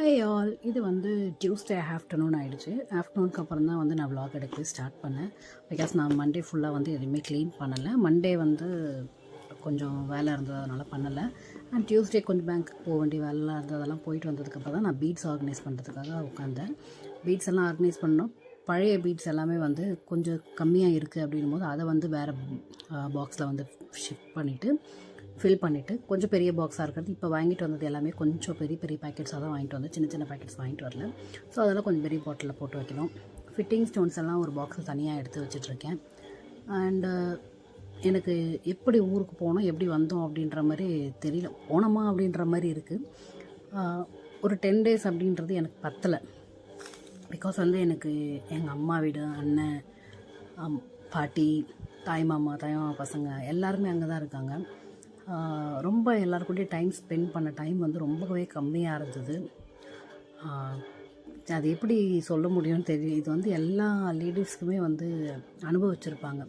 High all இது வந்து Tuesday afternoon ஆகிடுச்சு ஆஃப்டர்நூனுக்கு அப்புறம் தான் வந்து நான் vlog எடுக்க ஸ்டார்ட் பண்ணேன். பிகாஸ் நான் மண்டே ஃபுல்லாக வந்து எதுவுமே க்ளீன் பண்ணலை. மண்டே வந்து கொஞ்சம் வேலை இருந்தது அதனால் பண்ணலை. அண்ட் டியூஸ்டே கொஞ்சம் பேங்க்குக்கு போக வேண்டிய வேலைலாம் இருந்ததெல்லாம் போயிட்டு வந்ததுக்கப்புறம் தான் நான் பீட்ஸ் ஆர்கனைஸ் பண்ணுறதுக்காக உட்காந்தேன் பீட்ஸ் எல்லாம் ஆர்கனைஸ் பண்ணோம். பழைய பீட்ஸ் எல்லாமே வந்து கொஞ்சம் கம்மியாக இருக்குது அப்படின்னும் போது அதை வந்து வேறு பாக்ஸில் வந்து ஷிஃப்ட் பண்ணிவிட்டு ஃபில் பண்ணிவிட்டு கொஞ்சம் பெரிய பாக்ஸாக இருக்கிறது. இப்போ வாங்கிட்டு வந்தது எல்லாமே கொஞ்சம் பெரிய பெரிய பேக்கெட்ஸாக தான் வாங்கிட்டு வந்து சின்ன சின்ன பேக்கெட்ஸ் வாங்கிட்டு வரல. ஸோ அதெல்லாம் கொஞ்சம் பெரிய பாட்டிலில் போட்டு வைக்கணும். ஃபிட்டிங் ஸ்டோன்ஸ் எல்லாம் ஒரு பாக்ஸில் தனியாக எடுத்து வச்சிட்ருக்கேன். அண்டு எனக்கு எப்படி ஊருக்கு போனோம் எப்படி வந்தோம் அப்படின்ற மாதிரி தெரியல. போனோமா அப்படின்ற மாதிரி இருக்குது ஒரு டென் டேஸ் அப்படின்றது எனக்கு பத்தலை. பிகாஸ் வந்து எனக்கு எங்கள் அம்மா வீடு அண்ணன் பாட்டி தாய் மாமா தாய் மாமா பசங்க எல்லாருமே அங்கே தான் இருக்காங்க. ரொம்ப எல்லாருக்கூடயும் டைம் ஸ்பெண்ட் பண்ண டைம் வந்து ரொம்பவே கம்மியாக இருந்தது. அது எப்படி சொல்ல முடியும்னு தெரியும் இது வந்து எல்லா லேடிஸ்க்குமே வந்து அனுபவிச்சிருப்பாங்க.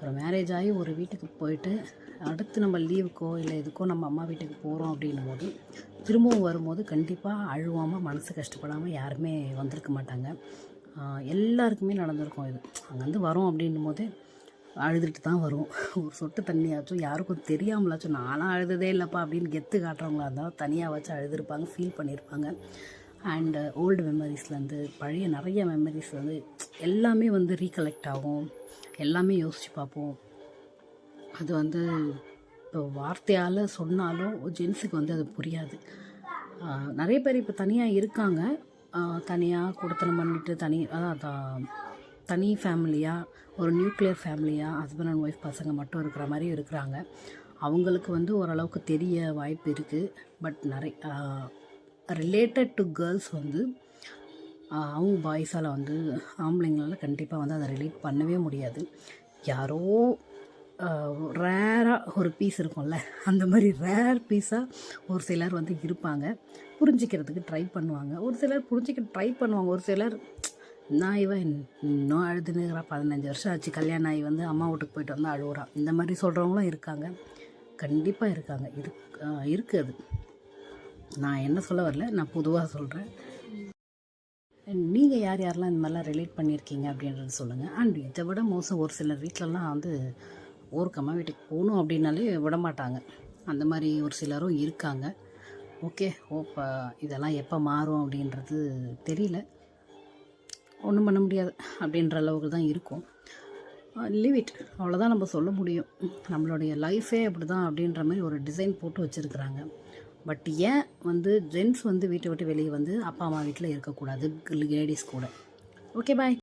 ஒரு மேரேஜ் ஆகி ஒரு வீட்டுக்கு போயிட்டு அடுத்து நம்ம லீவுக்கோ இல்லை எதுக்கோ நம்ம அம்மா வீட்டுக்கு போகிறோம் அப்படின்னும் போது திரும்பவும் வரும்போது கண்டிப்பாக அழுவாமல் மனசு கஷ்டப்படாமல் யாருமே வந்திருக்க மாட்டாங்க. எல்லாருக்குமே நடந்திருக்கும் இது. அங்கேருந்து வரோம் அப்படின்னும் போது அழுதுட்டு தான் வரும். ஒரு சொட்டு தண்ணியாச்சும் யாருக்கும் தெரியாமலாச்சும் நானும் அழுததே இல்லைப்பா அப்படின்னு கெத்து காட்டுறவங்களா இருந்தாலும் தனியாக வச்சு அழுதுருப்பாங்க ஃபீல் பண்ணியிருப்பாங்க அண்டு ஓல்டு மெமரிஸ்லேருந்து பழைய நிறைய மெமரிஸ் வந்து எல்லாமே வந்து ரீகலெக்ட் ஆகும். எல்லாமே யோசித்து பார்ப்போம். அது வந்து இப்போ வார்த்தையால் சொன்னாலும் ஜென்ஸுக்கு வந்து அது புரியாது. நிறைய பேர் இப்போ தனியாக இருக்காங்க. தனியாக கொடுத்தனம் பண்ணிட்டு தனி அதான் தனி ஃபேமிலியாக ஒரு நியூக்ளியர் ஃபேமிலியாக ஹஸ்பண்ட் அண்ட் ஒய்ஃப் பசங்க மட்டும் இருக்கிற மாதிரி இருக்கிறாங்க. அவங்களுக்கு வந்து ஓரளவுக்கு தெரிய வாய்ப்பு இருக்குது பட் நிறைய ரிலேட்டட் டு கேர்ள்ஸ் வந்து அவங்க பாய்ஸால் வந்து ஆம்பளைங்களால கண்டிப்பாக வந்து அதை ரிலேட் பண்ணவே முடியாது. யாரோ ரேராக ஒரு பீஸ் இருக்கும்ல அந்த மாதிரி ரேர் பீஸாக ஒரு சிலர் வந்து இருப்பாங்க. புரிஞ்சிக்கிறதுக்கு ட்ரை பண்ணுவாங்க. ஒரு சிலர் புரிஞ்சிக்க ட்ரை பண்ணுவாங்க. ஒரு சிலர் நான் இவன் இன்னும் அழுதுனுங்கிறான் பதினஞ்சு வருஷம் ஆச்சு. கல்யாணம் ஆகி வந்து அம்மா வீட்டுக்கு போயிட்டு வந்து அழுகுறான் இந்த மாதிரி சொல்கிறவங்களும் இருக்காங்க. கண்டிப்பாக இருக்காங்க. இரு இருக்குது அது. நான் என்ன சொல்ல வரல நான் பொதுவாக சொல்கிறேன் நீங்கள் யார் யாரெல்லாம் இந்த மாதிரிலாம் ரிலேட் பண்ணியிருக்கீங்க அப்படின்றது சொல்லுங்கள் அண்ட் இதை விட மோசம் ஒரு சிலர் வீட்டிலலாம் வந்து ஊருக்கம்மா வீட்டுக்கு போகணும் அப்படின்னாலே விட மாட்டாங்க. அந்த மாதிரி ஒரு சிலரும் இருக்காங்க. ஓகே ஓப்பா இதெல்லாம் எப்போ மாறும் அப்படின்றது தெரியல. ஒன்றும் பண்ண முடியாது அப்படின்ற அளவுக்கு தான் இருக்கும். லிவ் இட் அவ்வளோதான் நம்ம சொல்ல முடியும். நம்மளுடைய லைஃபே அப்படி தான் அப்படின்ற மாதிரி ஒரு டிசைன் போட்டு வச்சுருக்குறாங்க. பட் ஏன் வந்து ஜென்ஸ் வந்து வீட்டை விட்டு வெளியே வந்து அப்பா அம்மா வீட்டில் இருக்கக்கூடாது? லேடிஸ் கூட. Okay bye